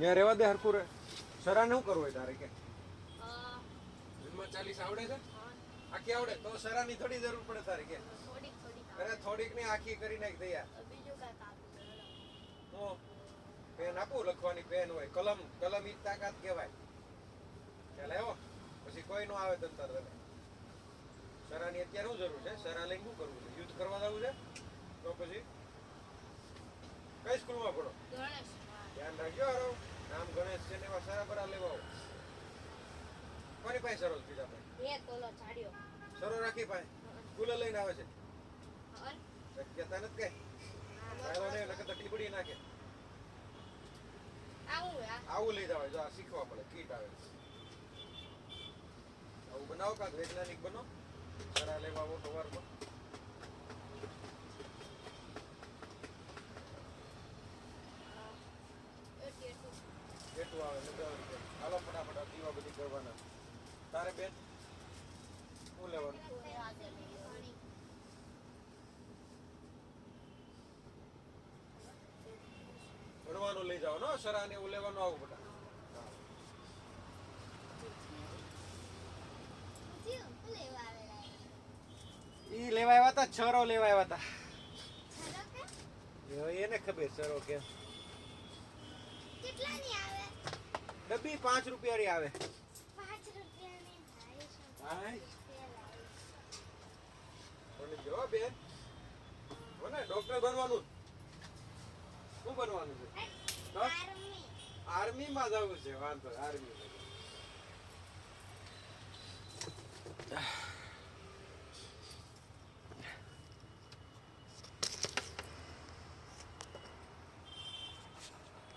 ત્યાં રહેવા દે હરખું રહે. સરાને શું કરવું હોય તારે કે? અ, જન્મ ચાલીસ આવડે છે? આખી આવડે? તો સરાની થોડી જરૂર પડે તારે કે? અરે થોડીકની આખી કરી નાખ તૈયાર. તો હું પેન આપું લખવાની પેન હોય. કલમ કલમ ઈ તાકાત કહેવાય. ચાલે આવો પછી કોઈ નો આવે તંતર તને. સરાની અત્યારે શું જરૂર છે? સરા લઈને શું કરવું છે? યુદ્ધ કરવા જવું છે? તો પછી કઈ સ્કૂલમાં ભણો? ગણેશ હા. ધ્યાન રાખજો હારો નામ ગણેશ છે ને એવા સારા બરા લેવા આવો પાસે સરો બીજા પાય એ તોલો ચાડ્યો સરો રાખી પાય કુલર લઈને આવે છે? કહેતા નથી કે? સારો ને નકર તો ટીપડી નાખે. આવું. આવું લઈ જવાય. જો આ શીખવા પડે કીટ આવે આવું બનાવો કાંક વૈજ્ઞાનિક બનો. સરા લેવા આવો સવારમાં આવે હાલો ફટાફટ દીવા તારે બેન શું લેવાનું. ભણવાનું લઈ જાવ નો સરા ને એવું લેવાનું આવું બધા? ઈ લેવા આવ્યા હતા છરો લેવા આવ્યા હતા? એને ખબર સરો કે કેટલાની આવે ડબ્બી પાંચ રૂપિયાની આવે પાંચ રૂપિયાની ભાઈ શું હાય. રૂપિયા લાવી પણ જો બેન કોને? ડોક્ટર બનવાનું? શું બનવાનું છે? તો? આર્મી આર્મી માં જવું છે, વાંધો આર્મી